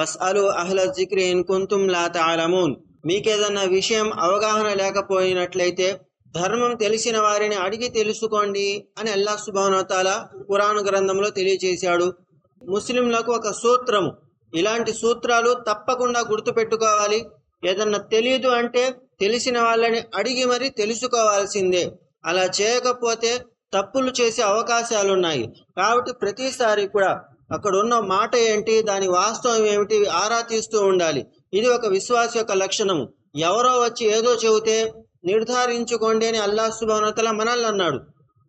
ఫస్అలు Ahle Zikri in కుంతుం లా తాలమూన్ మీకేదన్నా విషయం అవగాహన లేకపోయినట్లయితే ధర్మం తెలిసిన వారిని అడిగి తెలుసుకోండి అని అల్లా సుబానోతాల పురాణ గ్రంథంలో తెలియజేశాడు. ముస్లింలకు ఒక సూత్రము. ఇలాంటి సూత్రాలు తప్పకుండా గుర్తుపెట్టుకోవాలి. ఏదన్నా తెలియదు అంటే తెలిసిన వాళ్ళని అడిగి మరి తెలుసుకోవాల్సిందే. అలా చేయకపోతే తప్పులు చేసే అవకాశాలు ఉన్నాయి కాబట్టి ప్రతిసారి కూడా అక్కడ ఉన్న మాట ఏంటి? దాని వాస్తవం ఏమిటి? ఆరా తీస్తూ ఉండాలి. ఇది ఒక విశ్వాస యొక్క లక్షణము. ఎవరో వచ్చి ఏదో చెబితే నిర్ధారించుకోండి అని అల్లా సుబానతల మనల్ని అన్నాడు.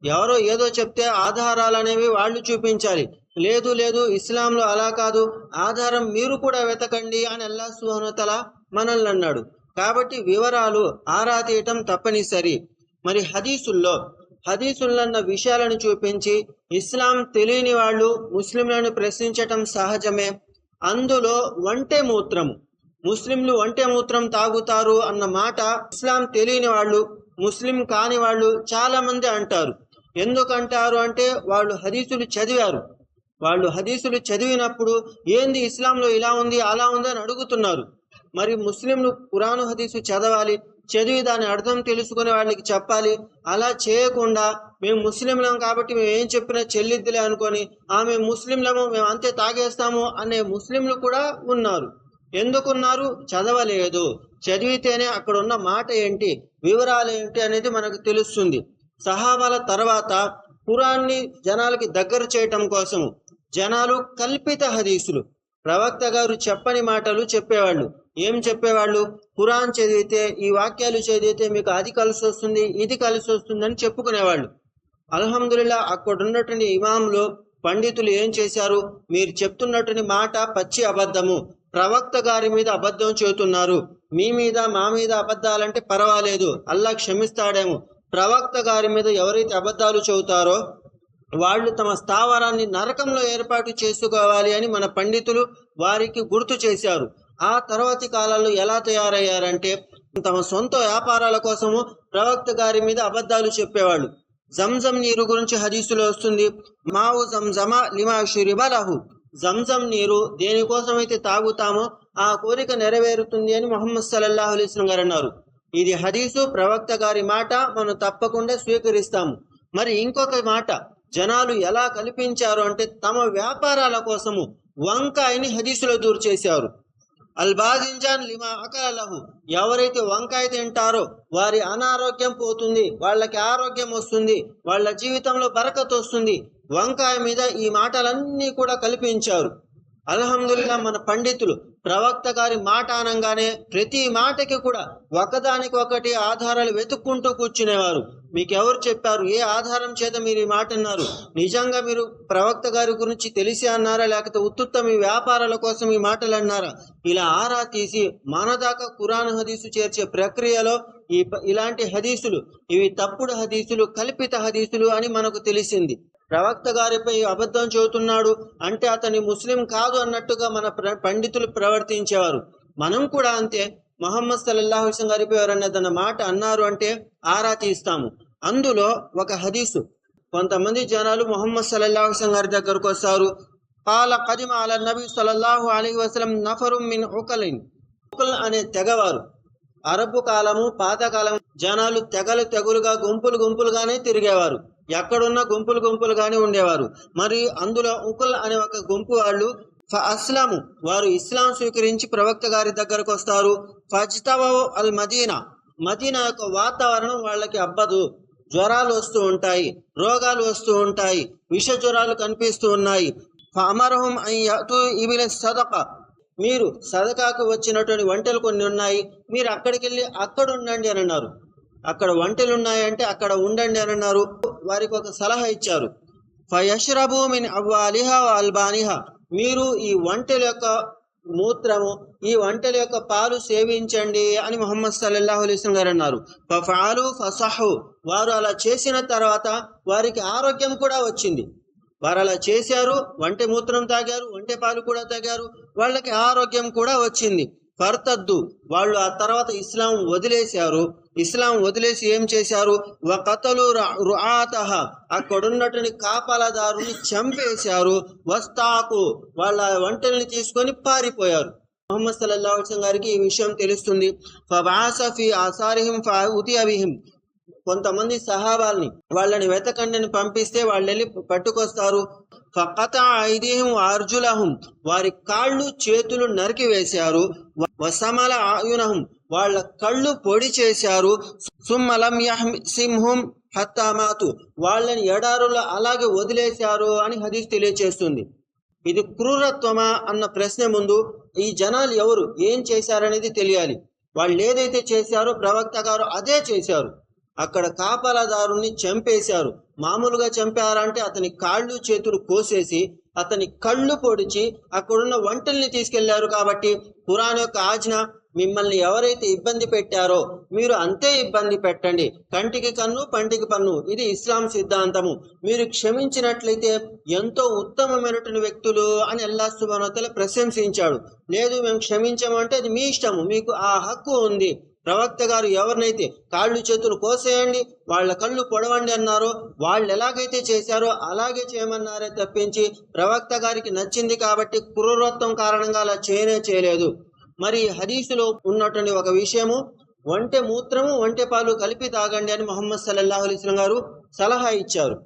ఎవరో ఏదో చెప్తే ఆధారాలు అనేవి వాళ్ళు చూపించాలి. లేదు లేదు ఇస్లాంలో అలా కాదు. ఆధారం మీరు కూడా వెతకండి అని అల్లా సుబానతల మనల్ని అన్నాడు. కాబట్టి వివరాలు ఆరా తీయటం తప్పనిసరి. మరి హదీసుల్లో హదీసులన్న విషయాలను చూపించి ఇస్లాం తెలియని వాళ్ళు ముస్లింలను ప్రశ్నించటం సహజమే. అందులో వంటే మూత్రము. ముస్లింలు వంటే మూత్రం తాగుతారు అన్న మాట ఇస్లాం తెలియని వాళ్ళు ముస్లిం కాని వాళ్ళు చాలా మంది అంటారు. ఎందుకంటారు అంటే వాళ్ళు హదీసులు చదివారు. వాళ్ళు హదీసులు చదివినప్పుడు ఏంది ఇస్లాంలో ఇలా ఉంది అలా ఉంది అని అడుగుతున్నారు. మరి ముస్లింలు కురాను హదీసు చదవాలి చదివి దాని అర్థం తెలుసుకునే వాళ్ళకి చెప్పాలి. అలా చేయకుండా మేము ముస్లింలం కాబట్టి మేము ఏం చెప్పినా చెల్లిద్దులే అనుకొని ఆమె ముస్లింలము మేము అంతే తాగేస్తాము అనే ముస్లింలు కూడా ఉన్నారు. ఎందుకున్నారు? చదవలేదు. చదివితేనే అక్కడ ఉన్న మాట ఏంటి? వివరాలు ఏంటి అనేది మనకు తెలుస్తుంది. సహాబాల తర్వాత పురాన్ని జనాలకి దగ్గర చేయటం కోసము జనాలు కల్పిత హదీసులు. ప్రవక్త గారు చెప్పని మాటలు చెప్పేవాళ్ళు. ఏం చెప్పేవాళ్ళు? ఖురాన్ చదివితే ఈ వాక్యాలు చదివితే మీకు అది కలిసి వస్తుంది ఇది కలిసి వస్తుంది అని చెప్పుకునేవాళ్ళు. అల్హమ్దుల్లా అక్కడ ఉన్నటువంటి ఇమాంలు పండితులు ఏం చేశారు? మీరు చెప్తున్నటువంటి మాట పచ్చి అబద్ధము. ప్రవక్త గారి మీద అబద్ధం చెబుతున్నారు. మీ మీద మా మీద అబద్ధాలంటే పర్వాలేదు. అల్లా క్షమిస్తాడేమో. ప్రవక్త గారి మీద ఎవరైతే అబద్ధాలు చెబుతారో వాళ్ళు తమ స్థావరాన్ని నరకంలో ఏర్పాటు చేసుకోవాలి అని మన పండితులు వారికి గుర్తు చేశారు. ఆ తర్వాతి కాలాల్లో ఎలా తయారయ్యారంటే తమ సొంత వ్యాపారాల కోసము ప్రవక్త గారి మీద అబద్ధాలు చెప్పేవాళ్ళు. జంజం నీరు గురించి హదీసులో వస్తుంది మావు జంజమ లిమా షురిబలహు జంజం నీరు దేనికోసమైతే తాగుతామో ఆ కోరిక నెరవేరుతుంది అని మొహమ్మద్ సల్లల్లాహు అలైస్లం గారు అన్నారు. ఇది హదీసు ప్రవక్త గారి మాట మనం తప్పకుండా స్వీకరిస్తాము. మరి ఇంకొక మాట జనాలు ఎలా కల్పించారు అంటే తమ వ్యాపారాల కోసము వంకాయని హదీసులో దూరు చేశారు. అల్బాజింజాన్ లిమా అకలహు. ఎవరైతే వంకాయ తింటారో వారి అనారోగ్యం పోతుంది వాళ్ళకి ఆరోగ్యం వస్తుంది వాళ్ళ జీవితంలో బరకత్ వస్తుంది వంకాయ మీద ఈ మాటలన్నీ కూడా కల్పించారు. అల్హమ్దుల్లా మన పండితులు ప్రవక్త గారి మాట అనగానే ప్రతి మాటకి కూడా ఒకదానికి ఒకటి ఆధారాలు వెతుక్కుంటూ కూర్చునేవారు. మీకు ఎవరు చెప్పారు? ఏ ఆధారం చేత మీరు ఈ మాట అన్నారు? నిజంగా మీరు ప్రవక్త గారి గురించి తెలిసి అన్నారా? లేకపోతే ఉత్తుత్త మీ వ్యాపారాల కోసం ఈ మాటలు అన్నారా? ఇలా ఆరా తీసి మన దాకా కురాన్ హదీసు చేర్చే ప్రక్రియలో ఈ ఇలాంటి హదీసులు ఇవి తప్పుడు హదీసులు కల్పిత హదీసులు అని మనకు తెలిసింది. ప్రవక్త గారిపై అబద్ధం చెబుతున్నాడు అంటే అతని ముస్లిం కాదు అన్నట్టుగా మన పండితులు ప్రవర్తించేవారు. మనం కూడా అంతే. మొహమ్మద్ సల్లల్లాహు అలైహి గారిపై ఎవరన్నా తన మాట అన్నారు అంటే ఆరా తీస్తాము. అందులో ఒక హదీసు. కొంతమంది జనాలు మొహమ్మద్ సల్లల్లాహు అలైహి గారి దగ్గరకు వస్తారు. పాల కదిమ అల నబీ సల్లల్లాహు అలీ వసలం నఫరు మిన్ ఉకలిన్. ఉకల్ అనే తెగవారు. అరబ్బు కాలము పాతకాలం జనాలు తెగలు తెగులుగా గుంపులు గుంపులుగానే తిరిగేవారు. ఎక్కడున్న గుంపులు గుంపులుగానే ఉండేవారు. మరి అందులో ఉకుల్ అనే ఒక గుంపు వాళ్ళు అస్లాము వారు ఇస్లాం స్వీకరించి ప్రవక్త గారి దగ్గరకు వస్తారు. ఫజ్తవో అల్ మదీనా మదీనా యొక్క వాతావరణం వాళ్ళకి అబ్బదు. జ్వరాలు వస్తూ ఉంటాయి రోగాలు వస్తూ ఉంటాయి విష జ్వరాలు కనిపిస్తూ ఉన్నాయి. అమరహం అయ్యూ ఇవిల సదక మీరు సదకాకు వచ్చినటువంటి వంటలు కొన్ని ఉన్నాయి మీరు అక్కడికి వెళ్ళి అక్కడ ఉండండి అని అన్నారు. అక్కడ వంటలు ఉన్నాయంటే అక్కడ ఉండండి అని అన్నారు. వారికి ఒక సలహా ఇచ్చారు. ఫయష్రబు మిన్ అవ్వాలిహా అల్బానిహా. మీరు ఈ వంటల యొక్క మూత్రము ఈ వంటల యొక్క పాలు సేవించండి అని మొహమ్మద్ సల్లల్లాహు అలైహి గారు అన్నారు ఫఫాలు ఫసహు. వారు అలా చేసిన తర్వాత వారికి ఆరోగ్యం కూడా వచ్చింది. వారు అలా చేశారు వంట మూత్రం తాగారు వంటె పాలు కూడా తాగారు వాళ్ళకి ఆరోగ్యం కూడా వచ్చింది. ఫర్తద్దు వాళ్ళు ఆ తర్వాత ఇస్లాం వదిలేశారు. ఇస్లాం వదిలేసి ఏం చేశారు? వకతలు రుఆతహ. అక్కడున్నటువంటి కాపలదారుని చంపేశారు. వస్తాకు. వాళ్ళ వంటల్ని తీసుకొని పారిపోయారు. మొహమ్మద్ సల్లల్లాహు అలైహి గారికి ఈ విషయం తెలుస్తుంది. ఫబాస ఫీ ఆసారిహిం ఫఉతి అబిహిం. కొంతమంది సహాబాల్ని వాళ్ళని వెతకండిని పంపిస్తే వాళ్ళు వెళ్ళి పట్టుకొస్తారు. ఫకత ఐదేహం అర్జులహం. వారి కాళ్ళు చేతులు నరికి వేశారు. వసమల ఆయునహం. వాళ్ళ కళ్ళు పొడి చేశారు. సుమ్మలం సింహం హత్తామాతు. వాళ్ళని ఎడారులో అలాగే వదిలేశారు అని హదీస్ తెలియచేస్తుంది. ఇది క్రూరత్వమా అన్న ప్రశ్న ముందు ఈ జనాలు ఎవరు? ఏం చేశారనేది తెలియాలి. వాళ్ళు ఏదైతే చేశారో ప్రవక్త గారు అదే చేశారు. అక్కడ కాపలాదారుని చంపేశారు. మామూలుగా చంపారంటే అతని కాళ్ళు చేతులు కోసేసి అతని కళ్ళు పొడిచి అక్కడున్న వంటల్ని తీసుకెళ్ళారు కాబట్టి పురాణ యొక్క ఆజ్ఞ మిమ్మల్ని ఎవరైతే ఇబ్బంది పెట్టారో మీరు అంతే ఇబ్బంది పెట్టండి. కంటికి కన్ను పంటికి పన్ను. ఇది ఇస్లాం సిద్ధాంతము. మీరు క్షమించినట్లయితే ఎంతో ఉత్తమమైనటువంటి వ్యక్తులు అని అల్లా సుబానతల ప్రశంసించాడు. లేదు మేము క్షమించమంటే అది మీ ఇష్టము. మీకు ఆ హక్కు ఉంది. ప్రవక్త గారు ఎవరినైతే కాళ్ళు చేతులు కోసేయండి వాళ్ళ కళ్ళు పొడవండి అన్నారో వాళ్ళు ఎలాగైతే చేశారో అలాగే చేయమన్నారే తప్పించి ప్రవక్త గారికి నచ్చింది కాబట్టి క్రూరత్వం కారణంగా అలా చేయనే చేయలేదు. మరి హరీసులో ఉన్నటువంటి ఒక విషయము ఒంటె మూత్రము ఒంటె పాలు కలిపి తాగండి అని మొహమ్మద్ సల్లాహు అలీస్లం గారు సలహా ఇచ్చారు.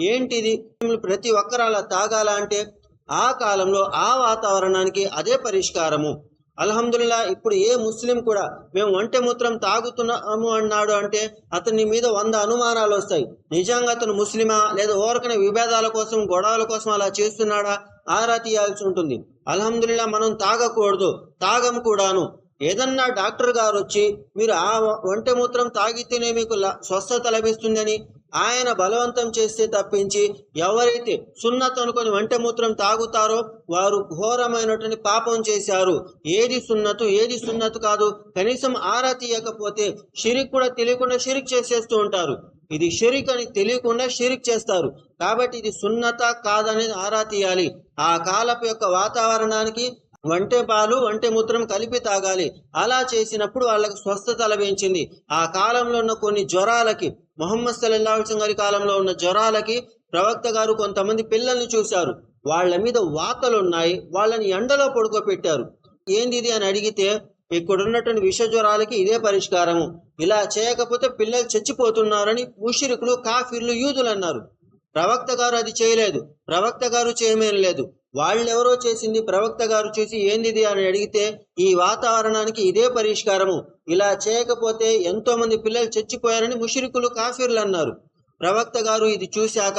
ఏంటిది? ప్రతి ఒక్కరు అలా తాగాల అంటే ఆ కాలంలో ఆ వాతావరణానికి అదే పరిష్కారము. అల్హమ్దుల్లా ఇప్పుడు ఏ ముస్లిం కూడా మేము ఒంటె మూత్రం తాగుతున్నాము అన్నాడు అంటే అతని మీద వంద అనుమానాలు వస్తాయి. నిజంగా అతను ముస్లిమా? లేదా ఓరకనే విభేదాల కోసం గొడవల కోసం అలా చేస్తున్నాడా? ఆరా తీయాల్సి ఉంటుంది. అల్హమ్దుల్లా మనం తాగకూడదు. తాగం కూడాను. ఏదన్నా డాక్టర్ గారు వచ్చి మీరు ఆ ఒంటె మూత్రం తాగితేనే మీకు స్వస్థత లభిస్తుందని ఆయన బలవంతం చేస్తే తప్పించి ఎవరైతే సున్నత్ అనుకొని వంట మూత్రం తాగుతారో వారు ఘోరమైనటువంటి పాపం చేశారు. ఏది సున్నతు ఏది సున్నతు కాదు. కనీసం ఆరా తీయకపోతే షిరిక్ కూడా తెలియకుండా షిరిక్ చేసేస్తూ ఉంటారు. ఇది షిరిక్ అని తెలియకుండా షిరిక్ చేస్తారు. కాబట్టి ఇది సున్నత కాదనేది ఆరా తీయాలి. ఆ కాలపు యొక్క వాతావరణానికి వంటే పాలు వంటే మూత్రం కలిపి తాగాలి. అలా చేసినప్పుడు వాళ్ళకి స్వస్థత లభించింది. ఆ కాలంలో ఉన్న కొన్ని జ్వరాలకి మొహమ్మద్ సల్లాహం గారి కాలంలో ఉన్న జ్వరాలకి ప్రవక్త గారు కొంతమంది పిల్లల్ని చూశారు. వాళ్ళ మీద వాతలు ఉన్నాయి. వాళ్ళని ఎండలో పడుకోబెట్టారు ఏంది ఇది అని అడిగితే ఇక్కడున్నటువంటి విష జ్వరాలకి ఇదే పరిష్కారము. ఇలా చేయకపోతే పిల్లలు చచ్చిపోతున్నారని ముషిరికులు కాఫీర్లు యూదులు అన్నారు. ప్రవక్త గారు అది చేయలేదు. ప్రవక్త గారు చేయమేం లేదు. వాళ్ళెవరో చేసింది ప్రవక్త గారు చూసి ఏందిది అని అడిగితే ఈ వాతావరణానికి ఇదే పరిష్కారము. ఇలా చేయకపోతే ఎంతో మంది పిల్లలు చచ్చిపోయారని ముషిరికులు కాఫీర్లు అన్నారు. ప్రవక్త గారు ఇది చూశాక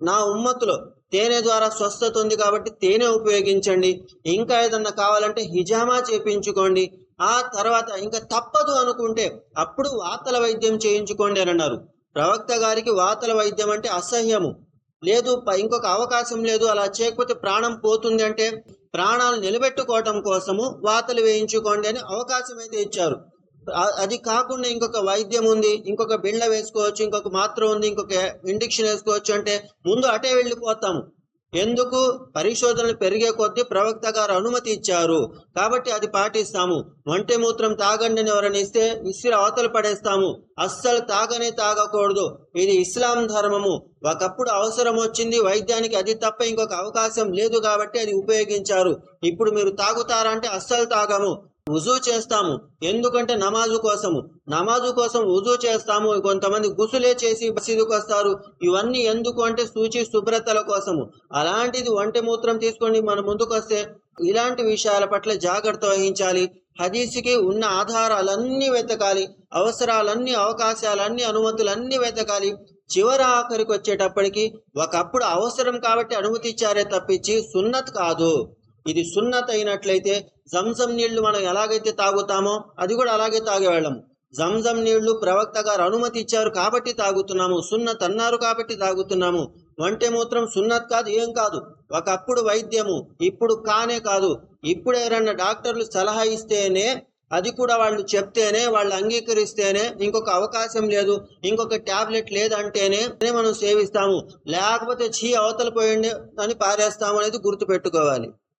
నా ఉమ్మత్తులో తేనె ద్వారా స్వస్థత ఉంది కాబట్టి తేనె ఉపయోగించండి ఇంకా ఏదన్నా కావాలంటే హిజామా చేపించుకోండి ఆ తర్వాత ఇంకా తప్పదు అనుకుంటే అప్పుడు వాతల వైద్యం చేయించుకోండి అని అన్నారు. ప్రవక్త గారికి వాతల వైద్యం అంటే అసహ్యము. లేదు ఇంకొక అవకాశం లేదు అలా చేయకపోతే ప్రాణం పోతుంది అంటే ప్రాణాలు నిలబెట్టుకోవటం కోసము వాతలు వేయించుకోండి అని అవకాశం అయితే ఇచ్చారు అది కాకుండా ఇంకొక వైద్యం ఉంది ఇంకొక బిళ్ళ వేసుకోవచ్చు ఇంకొక మాత్రం ఉంది ఇంకొక ఇండిక్షన్ వేసుకోవచ్చు అంటే ముందు అటే వెళ్ళిపోతాము. ఎందుకు? పరిశోధనలు పెరిగే కొద్దీ ప్రవక్త గారు అనుమతి ఇచ్చారు. కాబట్టి అది పాటిస్తాము. వంటి మూత్రం తాగండి అని ఎవరైనా ఇస్తే ఇస్త్రీ అవతలు పడేస్తాము. అస్సలు తాగనే తాగకూడదు. ఇది ఇస్లాం ధర్మము. ఒకప్పుడు అవసరం వచ్చింది వైద్యానికి అది తప్ప ఇంకొక అవకాశం లేదు కాబట్టి అది ఉపయోగించారు. ఇప్పుడు మీరు తాగుతారంటే అస్సలు తాగము. ఉజు చేస్తాము. ఎందుకంటే నమాజు కోసము. నమాజు కోసం ఉజు చేస్తాము. కొంతమంది గుసులే చేసి మసీదుకు వస్తారు. ఇవన్నీ ఎందుకు అంటే సూచి శుభ్రతల కోసము. అలాంటిది ఒంటి మూత్రం తీసుకొని మన ముందుకు వస్తే ఇలాంటి విషయాల పట్ల జాగ్రత్త వహించాలి. హదీసుకి ఉన్న ఆధారాలన్నీ వెతకాలి. అవసరాలన్నీ అవకాశాలన్నీ అనుమతులన్నీ వెతకాలి. చివరి ఆఖరికి వచ్చేటప్పటికి ఒకప్పుడు అవసరం కాబట్టి అనుమతి ఇచ్చారే తప్పించి సున్నత్ కాదు. ఇది సున్నత్ అయినట్లయితే జంజం నీళ్ళు మనం ఎలాగైతే తాగుతామో అది కూడా అలాగే తాగేవాళ్ళం. జంజం నీళ్ళు ప్రవక్త గారు అనుమతి ఇచ్చారు కాబట్టి తాగుతున్నాము సున్నత్ అన్నారు కాబట్టి తాగుతున్నాము. వంటే మూత్రం సున్నత్ కాదు ఏం కాదు. ఒకప్పుడు వైద్యము ఇప్పుడు కానే కాదు. ఇప్పుడు ఎవరన్నా డాక్టర్లు సలహా ఇస్తేనే అది కూడా వాళ్ళు చెప్తేనే వాళ్ళు అంగీకరిస్తేనే ఇంకొక అవకాశం లేదు ఇంకొక ట్యాబ్లెట్ లేదంటేనే మనం సేవిస్తాము. లేకపోతే చీ అవతల పోయండి అని పారేస్తాము అనేది గుర్తుపెట్టుకోవాలి.